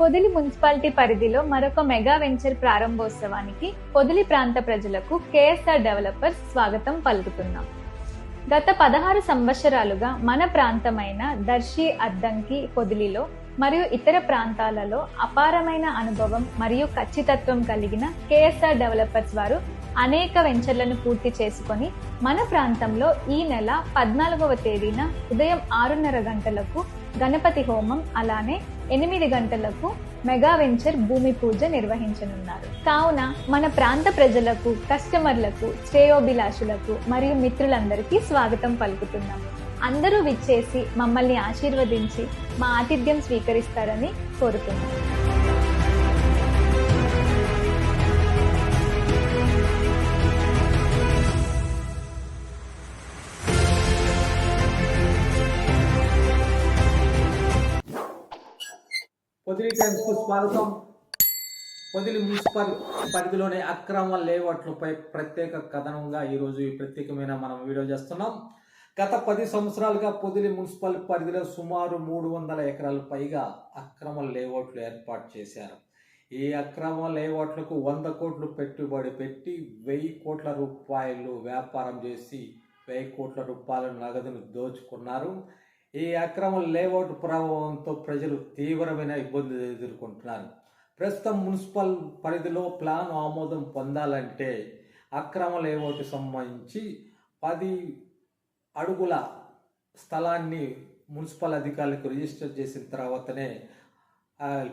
Podili municipality పరిధిలో మరొక mega venture ప్రారంభోత్సవానికి పొదిలి ప్రాంత ప్రజలకు కేఎస్ఆర్ డెవలపర్స్ స్వాగతం పలుకుతున్నాం. గత పదహారు సంవత్సరాలుగా మన ప్రాంతమైన దర్శి అద్దంకి పొదిలిలో మరియు ఇతర ప్రాంతాలలో అపారమైన అనుభవం మరియు ఖచ్చితత్వం కలిగిన కేఎస్ఆర్ డెవలపర్స్ వారు అనేక వెంచర్లను పూర్తి చేసుకొని మన ప్రాంతంలో ఈ నెల పద్నాలుగవ తేదీన ఉదయం ఆరున్నర గంటలకు గణపతి హోమం అలానే ఎనిమిది గంటలకు మెగా వెంచర్ భూమి పూజ నిర్వహించనున్నారు. కావున మన ప్రాంత ప్రజలకు కస్టమర్లకు శ్రేయోభిలాషులకు మరియు మిత్రులందరికీ స్వాగతం పలుకుతున్నాం అందరూ విచ్చేసి మమ్మల్ని ఆశీర్వదించి మా ఆతిథ్యం స్వీకరిస్తారని కోరుతున్నాం పొదిలి టైమ్స్కు స్వాగతం. పొదిలి మున్సిపల్ పరిధిలోని అక్రమ లేఅవుట్లపై ప్రత్యేక కథనంగా ఈరోజు ఈ ప్రత్యేకమైన మనం వీడియో చేస్తున్నాం. గత పది సంవత్సరాలుగా పొదిలి మున్సిపల్ పరిధిలో సుమారు మూడు వందల ఎకరాల పైగా అక్రమ లేఅవుట్లు ఏర్పాటు చేశారు. ఈ అక్రమ లేఅవుట్లకు వంద కోట్లు పెట్టుబడి పెట్టి వెయ్యి కోట్ల రూపాయలు వ్యాపారం చేసి వెయ్యి కోట్ల రూపాయల నగదును దోచుకున్నారు. ఈ అక్రమ లేఅవుట్ ప్రభావంతో ప్రజలు తీవ్రమైన ఇబ్బందులు ఎదుర్కొంటున్నారు. ప్రస్తుతం మున్సిపల్ పరిధిలో ప్లాన్ ఆమోదం పొందాలంటే అక్రమ లేఅవుట్ సంబంధించి పది అడుగుల స్థలాన్ని మున్సిపల్ అధికారులకు రిజిస్టర్ చేసిన తర్వాతనే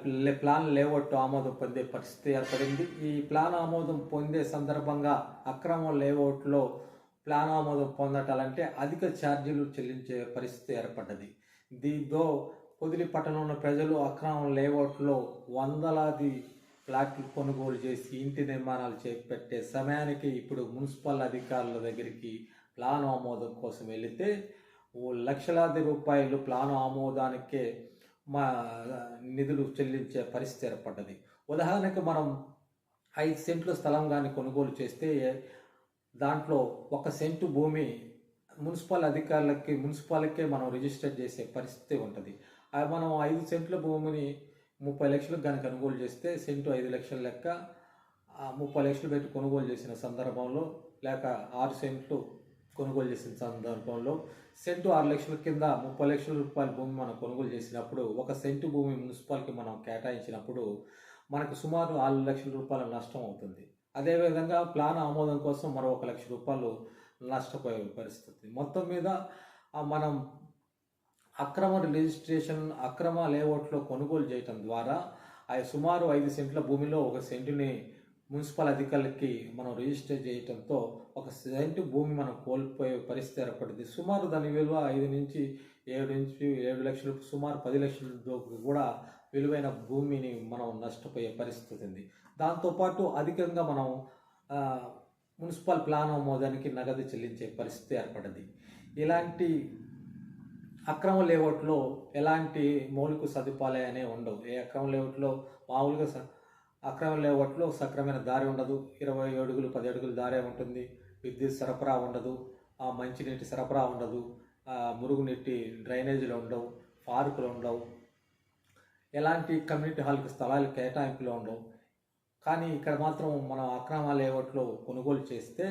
లే- ప్లాన్ లేఅవుట్ ఆమోదం పొందే పరిస్థితి ఏర్పడింది. ఈ ప్లాన్ ఆమోదం పొందే సందర్భంగా అక్రమ లేఅవుట్లో ప్లాన్ ఆమోదం పొందటాలంటే అధిక ఛార్జీలు చెల్లించే పరిస్థితి ఏర్పడ్డది. దీంతో పొదిలి పట్టణంలో ప్రజలు అక్రమం లేఅవుట్లో వందలాది ప్లాట్లు కొనుగోలు చేసి ఇంటి నిర్మాణాలు చేపట్టే సమయానికి ఇప్పుడు మున్సిపల్ అధికారుల దగ్గరికి ప్లాన్ ఆమోదం కోసం వెళితే ఓ లక్షలాది రూపాయలు ప్లాన్ ఆమోదానికే మా నిధులు చెల్లించే పరిస్థితి ఏర్పడ్డది. ఉదాహరణకు మనం ఐదు సెంట్ల స్థలం కానీ కొనుగోలు చేస్తే దాంట్లో ఒక సెంటు భూమి మున్సిపల్ అధికారులకి మున్సిపాలికే మనం రిజిస్టర్ చేసే పరిస్థితి ఉంటుంది. మనం ఐదు సెంట్ల భూమిని ముప్పై లక్షలకు కనుక కొనుగోలు చేస్తే సెంటు ఐదు లక్షల లెక్క ముప్పై లక్షలు పెట్టి కొనుగోలు చేసిన సందర్భంలో లేక ఆరు సెంట్లు కొనుగోలు చేసిన సందర్భంలో సెంటు ఆరు లక్షల కింద ముప్పై లక్షల రూపాయల భూమి మనం కొనుగోలు చేసినప్పుడు ఒక సెంటు భూమి మున్సిపాలిటీ మనం కేటాయించినప్పుడు మనకు సుమారు ఆరు లక్షల రూపాయల నష్టం అవుతుంది. అదేవిధంగా ప్లాన్ ఆమోదం కోసం మరో ఒక లక్ష రూపాయలు నష్టపోయే పరిస్థితి. మొత్తం మీద మనం అక్రమ రిజిస్ట్రేషన్ అక్రమ లేఅవుట్లో కొనుగోలు చేయటం ద్వారా ఆ సుమారు ఐదు సెంట్ల భూమిలో ఒక సెంటుని మున్సిపల్ అధికారులకి మనం రిజిస్టర్ చేయటంతో ఒక సెంటు భూమి మనం కోల్పోయే పరిస్థితి ఏర్పడింది. సుమారు దాని విలువ ఐదు నుంచి ఏడు నుంచి ఏడు లక్షలు సుమారు పది లక్షల కూడా విలువైన భూమిని మనం నష్టపోయే పరిస్థితి ఉంది. దాంతోపాటు అధికంగా మనం మున్సిపల్ ప్లాన్ ఆమోదానికి నగదు చెల్లించే పరిస్థితి ఏర్పడింది. ఇలాంటి అక్రమ లేఅవుట్లో ఎలాంటి మౌలిక సదుపాయాలు అనేవి ఉండవు. ఏ అక్రమ లేఅవుట్లో మామూలుగా స- అక్రమ లేఅవుట్లో సక్రమైన దారి ఉండదు. ఇరవై అడుగులు పది అడుగులు దారే ఉంటుంది. విద్యుత్ సరఫరా ఉండదు. ఆ మంచినీటి సరఫరా ఉండదు. మురుగునీటి డ్రైనేజీలు ఉండవు. పార్కులు ఉండవు. ఎలాంటి కమ్యూనిటీ హాల్కి స్థలాలు కేటాయింపులు ఉండవు. కానీ ఇక్కడ మాత్రం మనం అక్రమ లేఅవుట్లో కొనుగోలు చేస్తే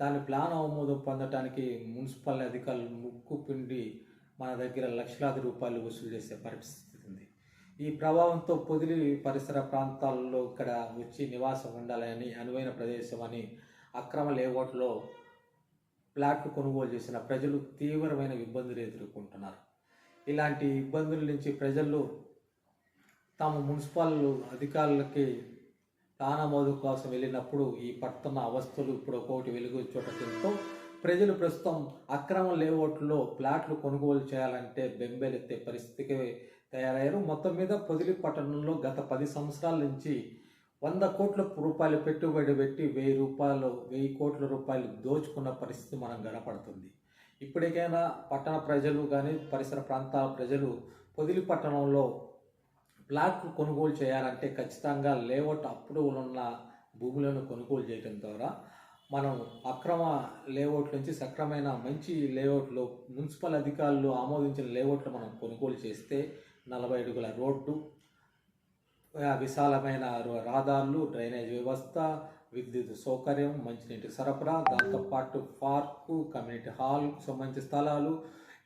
దాని ప్లాన్ ఆమోదం పొందడానికి మున్సిపల్ అధికారులు ముక్కు పిండి మన దగ్గర లక్షలాది రూపాయలు వసూలు చేసే పరిస్థితి ఉంది. ఈ ప్రభావంతో పొదిలి పరిసర ప్రాంతాల్లో ఇక్కడ వచ్చి నివాసం ఉండాలని అనువైన ప్రదేశం అని అక్రమ లేఅవుట్లో ప్లాట్లు కొనుగోలు చేసిన ప్రజలు తీవ్రమైన ఇబ్బందులు ఎదుర్కొంటున్నారు. ఇలాంటి ఇబ్బందుల నుంచి ప్రజలు తాము మున్సిపల్ అధికారులకి ప్రాణమోదు కోసం వెళ్ళినప్పుడు ఈ పట్టణ అవస్థలు ఇప్పుడు ఒక్కొక్కటి వెలుగు చూడటంతో ప్రజలు ప్రస్తుతం అక్రమ లేఅవుట్లో ప్లాట్లు కొనుగోలు చేయాలంటే బెంబేలెత్తే పరిస్థితికి తయారయ్యారు. మొత్తం మీద పొదిలి పట్టణంలో గత పది సంవత్సరాల నుంచి వంద కోట్ల రూపాయలు పెట్టుబడి పెట్టి వెయ్యి రూపాయలు వెయ్యి కోట్ల రూపాయలు దోచుకున్న పరిస్థితి మనం కనపడుతుంది. ఇప్పటికైనా పట్టణ ప్రజలు కానీ పరిసర ప్రాంతాల ప్రజలు పొదిలి పట్టణంలో ప్లాట్లు కొనుగోలు చేయాలంటే ఖచ్చితంగా లేఅవుట్ అప్రూవల్ ఉన్న భూములను కొనుగోలు చేయడం ద్వారా మనం అక్రమ లేఅవుట్ నుంచి సక్రమైన మంచి లేఅవుట్లో మున్సిపల్ అధికారులు ఆమోదించిన లేఅవుట్లు మనం కొనుగోలు చేస్తే నలభై అడుగుల రోడ్డు విశాలమైన ర- రహదారులు డ్రైనేజ్ వ్యవస్థ విద్యుత్ సౌకర్యం మంచినీటి సరఫరా దాంతోపాటు పార్కు కమ్యూనిటీ హాల్కు సంబంధించిన స్థలాలు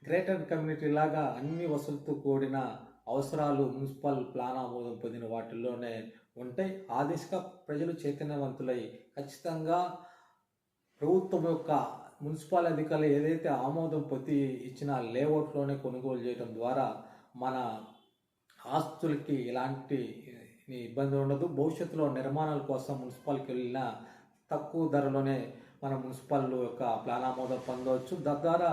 గ్రేటర్ కమ్యూనిటీ లాగా అన్ని వసతులతో కూడిన అవసరాలు మున్సిపల్ ప్లాన్ ఆమోదం పొందిన వాటిల్లోనే ఉంటాయి ఆ దిశగా ప్రజలు చైతన్యవంతులై ఖచ్చితంగా ప్రభుత్వం యొక్క మున్సిపల్ అధికారులు ఏదైతే ఆమోదం పొంది ఇచ్చిన లేఅవుట్లోనే కొనుగోలు చేయడం ద్వారా మన ఆస్తులకి ఎలాంటి ఇబ్బంది ఉండదు. భవిష్యత్తులో నిర్మాణాల కోసం మున్సిపాల్కి వెళ్ళిన తక్కువ ధరలోనే మన మున్సిపల్ యొక్క ప్లాన్ ఆమోదం పొందవచ్చు. తద్వారా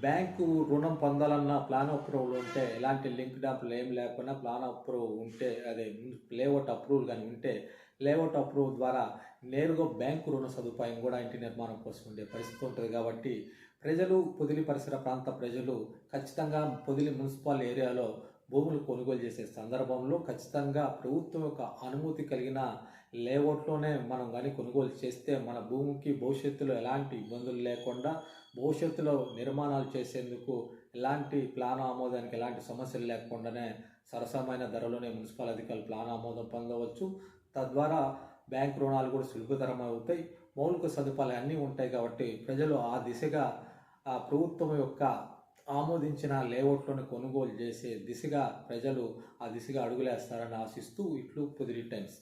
బ్యాంకు రుణం పొందాలన్న ప్లాన్ అప్రూవల్ ఉంటే ఎలాంటి లింక్ డాప్లు ఏం లేకుండా ప్లాన్ అప్రూవ్ ఉంటే అదే లేఅవుట్ అప్రూవల్ కానీ ఉంటే లేఅవుట్ అప్రూవల్ ద్వారా నేరుగా బ్యాంకు రుణ సదుపాయం కూడా ఇంటి నిర్మాణం కోసం ఉండే పరిస్థితి ఉంటుంది కాబట్టి ప్రజలు పొదిలి పరిసర ప్రాంత ప్రజలు ఖచ్చితంగా పొదిలి మున్సిపల్ ఏరియాలో భూములు కొనుగోలు చేసే సందర్భంలో ఖచ్చితంగా ప్రభుత్వం యొక్క అనుమతి కలిగిన లేఅవుట్లోనే మనం కానీ కొనుగోలు చేస్తే మన భూమికి భవిష్యత్తులో ఎలాంటి ఇబ్బందులు లేకుండా భవిష్యత్తులో నిర్మాణాలు చేసేందుకు ఎలాంటి ప్లాన్ ఆమోదానికి ఎలాంటి సమస్యలు లేకుండానే సరసమైన ధరలోనే మున్సిపల్ అధికారులు ప్లాన్ ఆమోదం పొందవచ్చు. తద్వారా బ్యాంక్ రుణాలు కూడా సులభతరం అవుతాయి. మౌలిక సదుపాయాలు అన్నీ ఉంటాయి కాబట్టి ప్రజలు ఆ దిశగా ఆ ప్రభుత్వం యొక్క ఆమోదించిన లేఅవుట్లను కొనుగోలు చేసే దిశగా ప్రజలు ఆ దిశగా అడుగులేస్తారని ఆశిస్తూ ఇట్లు పొదిలి టైమ్స్.